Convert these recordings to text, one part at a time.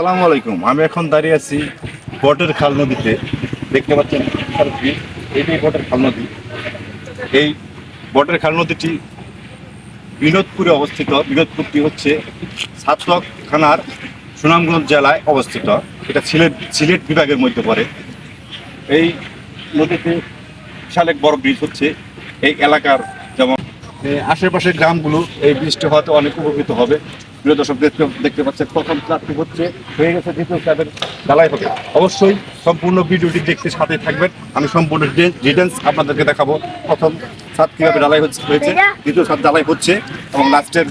সালামু আলাইকুম। আমি এখন দাঁড়িয়ে আছি বটের খাল নদীতে। দেখতে পাচ্ছেন ভিড়। বটের খাল নদী। এই বটের খাল নদীটি বিনোদপুরে অবস্থিত। বিনোদপুরটি হচ্ছে সাতক থানার সুনামগঞ্জ জেলায় অবস্থিত। এটা সিলেট সিলেট বিভাগের মধ্যে পড়ে। এই নদীতে বিশাল এক বড় ব্রিজ হচ্ছে। এই এলাকার যেমন আশেপাশের গ্রামগুলো এই ব্রিজটি হয়তো অনেক উপকৃত হবে। প্রিয় দর্শক, দেখতে দেখতে পাচ্ছেন, প্রথম ক্লাবটি হচ্ছে, হয়ে গেছে দ্বিতীয় ক্লাবের ঢালাই হবে। অবশ্যই সম্পূর্ণ ভিডিওটি দেখতে সাথে থাকবেন। আমি সম্পূর্ণ ডিটেলস আপনাদেরকে দেখাবো। প্রথম ছাদ কীভাবে ঢালাই হচ্ছে হয়েছে, দ্বিতীয় ছাদ ঢালাই হচ্ছে, এবং লাস্টের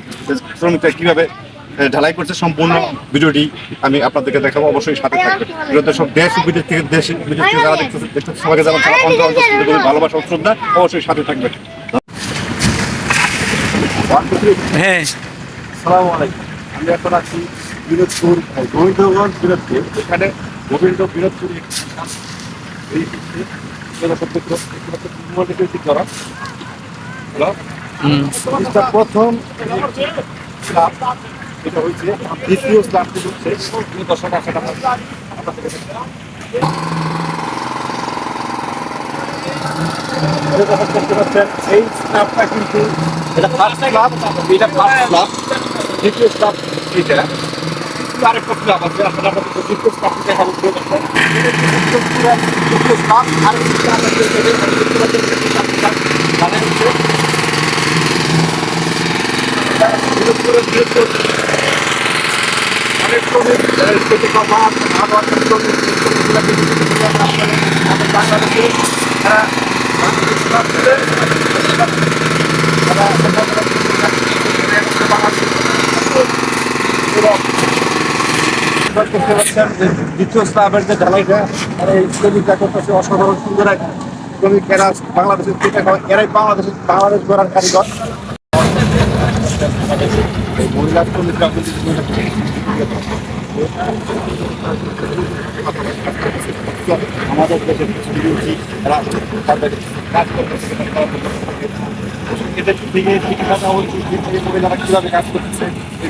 শ্রমিকরা কীভাবে ঢালাই করছে সম্পূর্ণ ভিডিওটি আমি আপনাদেরকে দেখাবো। অবশ্যই সাথে থাকবেন। প্রিয় দর্শক, দেশ বিদেশ থেকে দেশ বিদেশ থেকে যারা দেখতেছে সবাইকে থেকে গভীর ভালোবাসা শ্রদ্ধা। অবশ্যই সাথে থাকবেন। হ্যাঁ। সালামু আলাইকুম। আমি এখন আছি বিনোদপুর গোবিন্দগঞ্জ বিনোদপুর। এখানে গোবিন্দ বিনোদপুর হচ্ছে প্রথম এটা হয়েছে দ্বিতীয় স্ল্যাবটি হচ্ছে দুই দশক আছে টাকা দর্শক দেখতে পাচ্ছেন, এই স্ল্যাবটা কিন্তু এটা ফার্স্ট স্ল্যাব এটা ফার্স্ট স্ল্যাব দ্বিতীয় স্ল্যাব এটা আরেকটা স্ল্যাব আছে আসলে আপনাদের দ্বিতীয়। আমি দেখতে পাচ্ছেন যে স্ল্যাব স্ল্যাব মানে হচ্ছে বিরোধপুরের বিরোধপুর অনেক শ্রমিক কেটে কথা আরও অনেক শ্রমিক শ্রমিকগুলা বিভিন্ন জায়গায় আপনারা আমাদের বাংলাদেশে তারা স্ল্যাব দেখতে যে দ্বিতীয় স্ল্যাবের যে ঢালাইটা আর এই শ্রমিকরা করতেছে অসাধারণ সুন্দর এক শ্রমিক এরা বাংলাদেশের থেকে হয় এরাই বাংলাদেশের বাংলাদেশ গড়ার কারিগর। মহিলা আমাদের দেশের কিছু তাদের কাজ করতেছে। এদের থেকে শিক্ষা কীভাবে কাজ করতেছে এই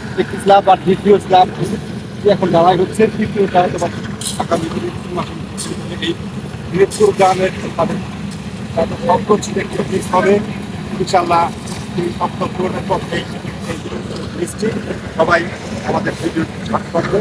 একটি স্ল্যাব আর দ্বিতীয় স্ল্যাব এখন ঢালাই হচ্ছে, তৃতীয় ক্লাব তোমার আগামী এই গ্রামের তাদের তাদের স্বপ্ন ছিল একটি ব্রিজ হবে ইনশাল্লাহ এই স্বপ্ন পূরণের পক্ষে সবাই আমাদের ভিডিও করবে।